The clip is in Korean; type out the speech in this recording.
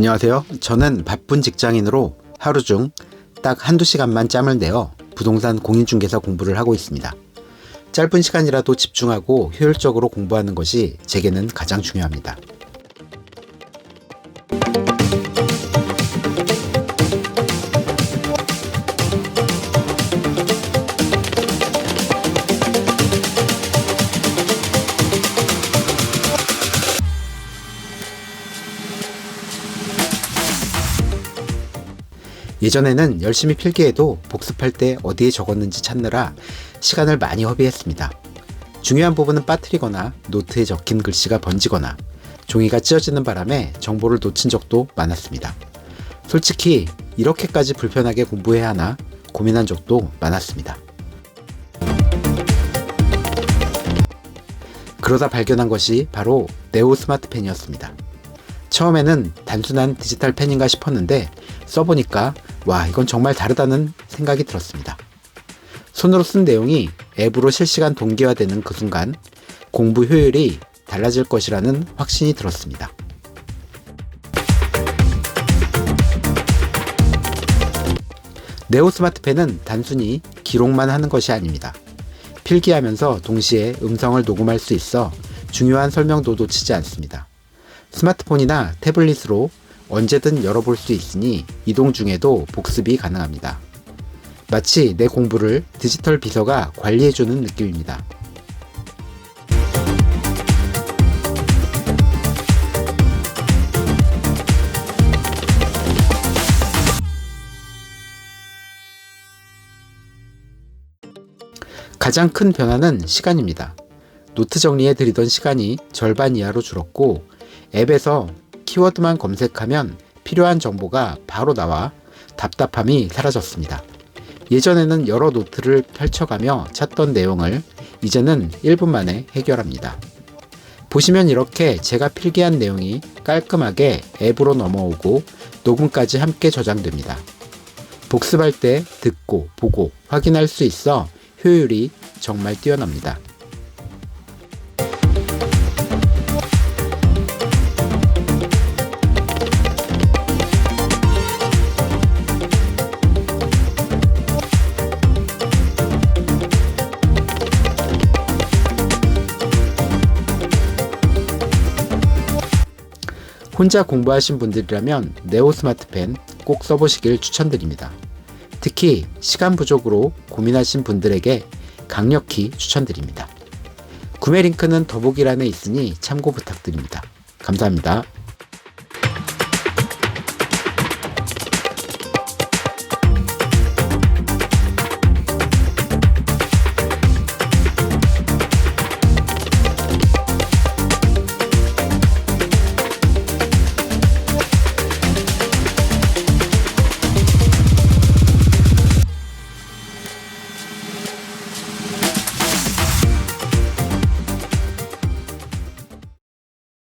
안녕하세요. 저는 바쁜 직장인으로 하루 중 딱 한두 시간만 짬을 내어 부동산 공인중개사 공부를 하고 있습니다. 짧은 시간이라도 집중하고 효율적으로 공부하는 것이 제게는 가장 중요합니다. 예전에는 열심히 필기해도 복습할 때 어디에 적었는지 찾느라 시간을 많이 허비했습니다. 중요한 부분은 빠뜨리거나 노트에 적힌 글씨가 번지거나 종이가 찢어지는 바람에 정보를 놓친 적도 많았습니다. 솔직히 이렇게까지 불편하게 공부해야 하나 고민한 적도 많았습니다. 그러다 발견한 것이 바로 네오 스마트펜이었습니다. 처음에는 단순한 디지털 펜인가 싶었는데 써보니까 와, 이건 정말 다르다는 생각이 들었습니다. 손으로 쓴 내용이 앱으로 실시간 동기화되는 그 순간 공부 효율이 달라질 것이라는 확신이 들었습니다. 네오 스마트펜은 단순히 기록만 하는 것이 아닙니다. 필기하면서 동시에 음성을 녹음할 수 있어 중요한 설명도 놓치지 않습니다. 스마트폰이나 태블릿으로 언제든 열어볼 수 있으니 이동 중에도 복습이 가능합니다. 마치 내 공부를 디지털 비서가 관리해주는 느낌입니다. 가장 큰 변화는 시간입니다. 노트 정리에 들이던 시간이 절반 이하로 줄었고 앱에서 키워드만 검색하면 필요한 정보가 바로 나와 답답함이 사라졌습니다. 예전에는 여러 노트를 펼쳐가며 찾던 내용을 이제는 1분 만에 해결합니다. 보시면 이렇게 제가 필기한 내용이 깔끔하게 앱으로 넘어오고 녹음까지 함께 저장됩니다. 복습할 때 듣고 보고 확인할 수 있어 효율이 정말 뛰어납니다. 혼자 공부하신 분들이라면 네오 스마트펜 꼭 써보시길 추천드립니다. 특히 시간 부족으로 고민하신 분들에게 강력히 추천드립니다. 구매 링크는 더보기란에 있으니 참고 부탁드립니다. 감사합니다.